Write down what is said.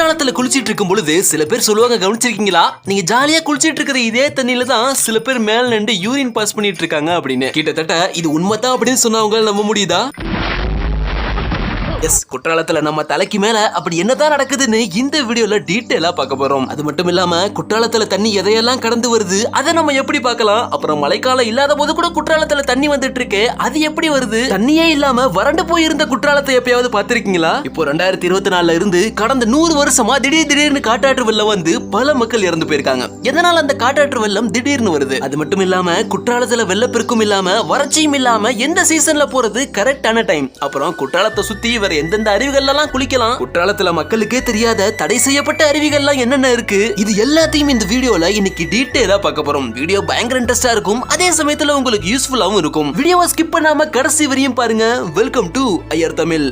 குற்றாலத்துல குளிச்சிட்டு இருக்கும் பொழுது சில பேர் சொல்லுவாங்க கவனிச்சிருக்கீங்களா? நீங்க ஜாலியா குளிச்சிட்டு இருக்கிற இதே தண்ணியில தான் சில பேர் மேல நின்று யூரின் பாஸ் பண்ணிட்டு இருக்காங்க அப்படின்னு. கிட்டத்தட்ட இது உண்மைதான் அப்படின்னு சொன்னவங்க நம்ப முடியுதா? எஸ் குற்றாலத்துல நம்ம தலைக்கு மேல அப்படி என்னதான் நடக்குதுன்னு இந்த வீடியோல டீட்டெயிலா பார்க்க போறோம். அது மட்டும் இல்லாம குற்றாலத்துல தண்ணி எதையெல்லாம் கடந்து வருது அதை நம்ம எப்படி பார்க்கலாம்? அப்புறம் மழைக்காலம் இல்லாத போது கூட குற்றாலத்துல தண்ணி வந்துட்டு இருக்கு அது எப்படி வருது? தண்ணியே இல்லாம வறண்டு போயிருந்த குற்றாலத்தை எப்பயாவது பார்த்திருக்கீங்களா? இப்போ ரெண்டாயிரத்தி இருபத்தி நாலுல இருந்து கடந்த நூறு வருஷமா திடீர் திடீர்னு காட்டாற்று வெள்ளம் வந்து பல மக்கள் இறந்து போயிருக்காங்க. எதனால அந்த காட்டாற்று வெள்ளம் திடீர்னு வருது? அது மட்டும் இல்லாம குற்றாலத்துல வெள்ளப்பெருக்கும் இல்லாம வறட்சியும் இல்லாம எந்த சீசன்ல போறது கரெக்டான டைம் அப்புறம் குற்றாலத்தை சுத்தி வேற எந்தெந்த அருவிகள்லாம் குளிக்கலாம்? குற்றாலத்துல மக்களுக்கே தெரியாத தடை செய்யப்பட்ட அருவிகள்லாம் என்னென்ன இருக்கு? இது எல்லாத்தையும் இந்த வீடியோல இன்னைக்கு டீட்டெயிலா பார்க்க போறோம். வீடியோ பயங்கர இன்ட்ரெஸ்டா இருக்கும். அதே சமயத்துல உங்களுக்கு யூஸ்ஃபுல்லாவும் இருக்கும். வீடியோவை ஸ்கிப் பண்ணாம கடைசி வரையும் பாருங்க. Welcome to Iyer Tamil.